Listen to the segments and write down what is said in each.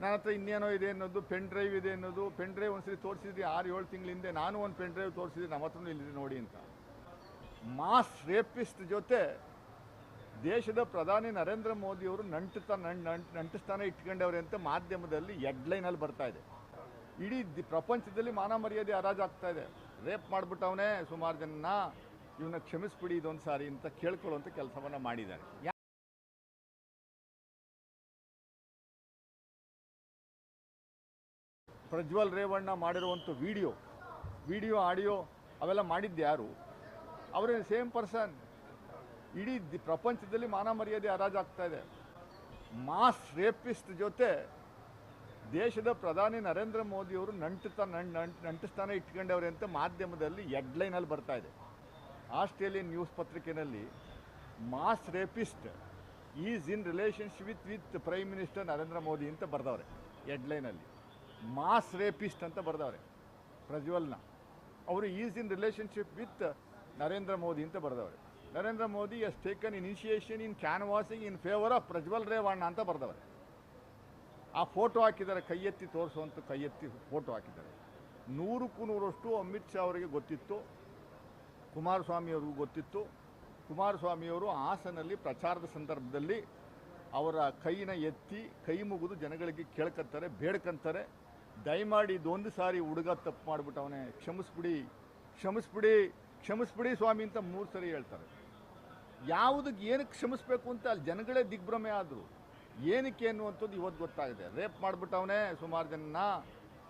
ನನ್ನ ಹತ್ರ ಇನ್ನೇನೋ ಇದೆ ಅನ್ನೋದು ಪೆನ್ ಡ್ರೈವ್ ಇದೆ ಅನ್ನೋದು ಪೆನ್ ಡ್ರೈವ್ ಒಂದ್ಸರಿ ತೋರಿಸಿದ್ರಿ ಆರು ಏಳು ತಿಂಗಳ ಹಿಂದೆ ನಾನು ಒಂದು ಪೆನ್ ಡ್ರೈವ್ ತೋರಿಸಿದ್ರಿ ನಮ್ಮ ಹತ್ರನೂ ಇಲ್ಲಿದೆ ನೋಡಿ ಅಂತ. ಮಾಸ್ ರೇಪಿಸ್ಟ್ ಜೊತೆ ದೇಶದ ಪ್ರಧಾನಿ ನರೇಂದ್ರ ಮೋದಿಯವರು ನಂಟುತ ನಂಟಿಸ್ತಾನೆ ಇಟ್ಕೊಂಡವ್ರೆ ಅಂತ ಮಾಧ್ಯಮದಲ್ಲಿ ಹೆಡ್ಲೈನಲ್ಲಿ ಬರ್ತಾ ಇದೆ. ಇಡೀ ಪ್ರಪಂಚದಲ್ಲಿ ಮಾನ ಮರ್ಯಾದೆ ಹರಾಜಾಗ್ತಾ ಇದೆ. ರೇಪ್ ಮಾಡಿಬಿಟ್ಟವನೇ ಸುಮಾರು ಜನ ಇವನ್ನ ಕ್ಷಮಿಸ್ಬಿಡಿ ಇದೊಂದು ಸಾರಿ ಅಂತ ಕೇಳ್ಕೊಳ್ಳುವಂಥ ಕೆಲಸವನ್ನು ಮಾಡಿದ್ದಾರೆ. ಪ್ರಜ್ವಲ್ ರೇವಣ್ಣ ಮಾಡಿರುವಂಥ ವಿಡಿಯೋ ವಿಡಿಯೋ, ಆಡಿಯೋ ಅವೆಲ್ಲ ಮಾಡಿದ್ದು ಯಾರು? ಅವರೇ ಸೇಮ್ ಪರ್ಸನ್. ಇಡೀ ಪ್ರಪಂಚದಲ್ಲಿ ಮಾನ ಮರ್ಯಾದೆ ಹರಾಜಾಗ್ತಾ ಇದೆ. ಮಾಸ್ ರೇಪಿಸ್ಟ್ ಜೊತೆ ದೇಶದ ಪ್ರಧಾನಿ ನರೇಂದ್ರ ಮೋದಿಯವರು ನಂಟುತ ನಂಟಿಸ್ತಾನೆ ಇಟ್ಕೊಂಡವ್ರೆ ಅಂತ ಮಾಧ್ಯಮದಲ್ಲಿ ಹೆಡ್ಲೈನಲ್ಲಿ ಬರ್ತಾ ಇದೆ. ಆಸ್ಟ್ರೇಲಿಯನ್ ನ್ಯೂಸ್ ಪತ್ರಿಕೆಯಲ್ಲಿ mass rapist is in relationship with with prime minister Narendra Modi ಅಂತ ಬರ್ದವ್ರೆ, ಹೆಡ್ಲೈನಲ್ಲಿ. ಮಾಸ್ ರೇಪಿಸ್ಟ್ ಅಂತ ಬರೆದವ್ರೆ, ಪ್ರಜ್ವಲ್ನ. ಅವರು is in relationship with Narendra Modi ಅಂತ ಬರೆದವ್ರೆ. Narendra Modi has taken initiation in canvassing in favour of Prajwal Revanna ಅಂತ ಬರೆದವ್ರೆ. ಆ ಫೋಟೋ ಹಾಕಿದ್ದಾರೆ ಕೈ ಎತ್ತಿ ತೋರಿಸುವಂಥ ಕೈ ಎತ್ತಿ ಫೋಟೋ ಹಾಕಿದ್ದಾರೆ ನೂರಕ್ಕೂ ನೂರಷ್ಟು ಅಮಿತ್ ಶಾ ಅವರಿಗೆ ಗೊತ್ತಿತ್ತು, ಕುಮಾರಸ್ವಾಮಿ ಅವ್ರಿಗೂ ಗೊತ್ತಿತ್ತು. ಕುಮಾರಸ್ವಾಮಿಯವರು ಹಾಸನಲ್ಲಿ ಪ್ರಚಾರದ ಸಂದರ್ಭದಲ್ಲಿ ಅವರ ಕೈನ ಎತ್ತಿ ಕೈ ಮುಗಿದು ಜನಗಳಿಗೆ ಕೇಳ್ಕಂತಾರೆ, ಬೇಡ್ಕಂತಾರೆ. ದಯಮಾಡಿ ಇದೊಂದು ಸಾರಿ ಹುಡುಗ ತಪ್ಪು ಮಾಡಿಬಿಟ್ಟವನೇ. ಕ್ಷಮಿಸ್ಬಿಡಿ ಕ್ಷಮಿಸ್ಬಿಡಿ ಕ್ಷಮಿಸ್ಬಿಡಿ ಸ್ವಾಮಿ ಅಂತ ಮೂರು ಸರಿ ಹೇಳ್ತಾರೆ. ಯಾವುದಕ್ಕೆ ಏನಕ್ಕೆ ಕ್ಷಮಿಸ್ಬೇಕು ಅಂತ ಅಲ್ಲಿ ಜನಗಳೇ ದಿಗ್ಭ್ರಮೆ ಆದರು. ಏನಕ್ಕೆ ಅನ್ನುವಂಥದ್ದು ಇವತ್ತು ಗೊತ್ತಾಗಿದೆ. ರೇಪ್ ಮಾಡಿಬಿಟ್ಟವನೇ ಸುಮಾರು ಜನ.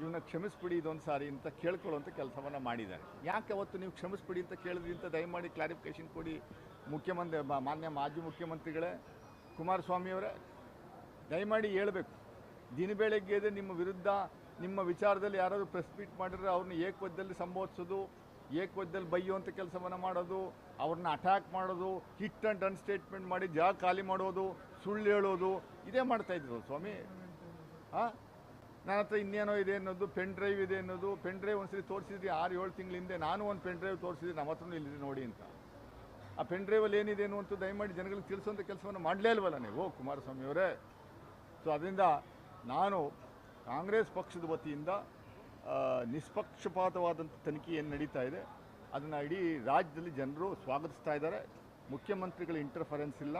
ಇವನ್ನ ಕ್ಷಮಿಸ್ಬಿಡಿ ಇದೊಂದು ಸಾರಿ ಅಂತ ಕೇಳ್ಕೊಳ್ಳುವಂಥ ಕೆಲಸವನ್ನು ಮಾಡಿದ್ದಾರೆ. ಯಾಕೆ ಅವತ್ತು ನೀವು ಕ್ಷಮಿಸ್ಬಿಡಿ ಅಂತ ಕೇಳಿದ್ರಿ ಅಂತ ದಯಮಾಡಿ ಕ್ಲಾರಿಫಿಕೇಶನ್ ಕೊಡಿ. ಮುಖ್ಯಮಂತ್ರಿ, ಮಾನ್ಯ ಮಾಜಿ ಮುಖ್ಯಮಂತ್ರಿಗಳೇ, ಕುಮಾರಸ್ವಾಮಿಯವರೇ, ದಯಮಾಡಿ ಹೇಳಬೇಕು. ದಿನ ಬೆಳಗ್ಗೆ ನಿಮ್ಮ ವಿರುದ್ಧ ನಿಮ್ಮ ವಿಚಾರದಲ್ಲಿ ಯಾರಾದರೂ ಪ್ರೆಸ್ ಮೀಟ್ ಮಾಡಿದ್ರೆ ಅವ್ರನ್ನ ಏಕವದ್ದಲ್ಲಿ ಸಂಬೋಧಿಸೋದು ಏಕವದ್ದಲ್ಲಿ ಬೈಯುವಂಥ ಕೆಲಸವನ್ನು ಮಾಡೋದು, ಅವ್ರನ್ನ ಅಟ್ಯಾಕ್ ಮಾಡೋದು ಹಿಟ್ ಆ್ಯಂಡ್ ರನ್ ಸ್ಟೇಟ್ಮೆಂಟ್ ಮಾಡಿ ಜಾಗ ಖಾಲಿ ಮಾಡೋದು, ಸುಳ್ಳು ಹೇಳೋದು, ಇದೇ ಮಾಡ್ತಾ ಇದ್ರು ಸ್ವಾಮಿ. ಹಾಂ ನನ್ನ ಹತ್ರ ಇನ್ನೇನೋ ಇದೆ ಅನ್ನೋದು ಪೆನ್ ಡ್ರೈವ್ ಇದೆ ಅನ್ನೋದು ಪೆನ್ ಡ್ರೈವ್ ಒಂದ್ಸರಿ ತೋರಿಸಿದ್ರಿ, ಆರು, ಏಳು ತಿಂಗಳ ಹಿಂದೆ ನಾನು ಒಂದು ಪೆನ್ ಡ್ರೈವ್ ತೋರಿಸಿದ್ರಿ ನಮ್ಮ ಹತ್ರನೂ ಇಲ್ಲಿದೆ ನೋಡಿ ಅಂತ. ಆ ಪೆನ್ ಡ್ರೈವಲ್ಲಿ ಏನಿದೆ ಅನ್ನುವಂಥ ದಯಮಾಡಿ ಜನಗಳಿಗೆ ತಿಳಿಸುವಂಥ ಕೆಲಸವನ್ನು ಮಾಡಲೇ ಇಲ್ವಲ್ಲ ನೀವು ಕುಮಾರಸ್ವಾಮಿ ಅವರೇ ಸೊ ಅದರಿಂದ ನಾನು ಕಾಂಗ್ರೆಸ್ ಪಕ್ಷದ ವತಿಯಿಂದ ನಿಷ್ಪಕ್ಷಪಾತವಾದಂಥ ತನಿಖೆ ಏನು ನಡೀತಾ ಇದೆ. ಅದನ್ನು ಇಡೀ ರಾಜ್ಯದಲ್ಲಿ ಜನರು ಸ್ವಾಗತಿಸ್ತಾ ಇದ್ದಾರೆ. ಮುಖ್ಯಮಂತ್ರಿಗಳ ಇಂಟರ್ಫರೆನ್ಸ್ ಇಲ್ಲ.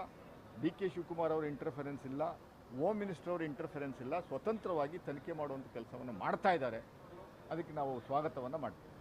ಡಿ ಕೆ ಶಿವಕುಮಾರ್ ಅವರ ಇಂಟರ್ಫರೆನ್ಸ್ ಇಲ್ಲ. ಹೋಮ್ ಮಿನಿಸ್ಟರ್ ಅವರ ಇಂಟರ್ಫರೆನ್ಸ್ ಇಲ್ಲ. ಸ್ವತಂತ್ರವಾಗಿ ತನಿಖೆ ಮಾಡುವಂಥ ಕೆಲಸವನ್ನು ಮಾಡ್ತಾ ಇದ್ದಾರೆ. ಅದಕ್ಕೆ ನಾವು ಸ್ವಾಗತವನ್ನು ಮಾಡ್ತೀವಿ.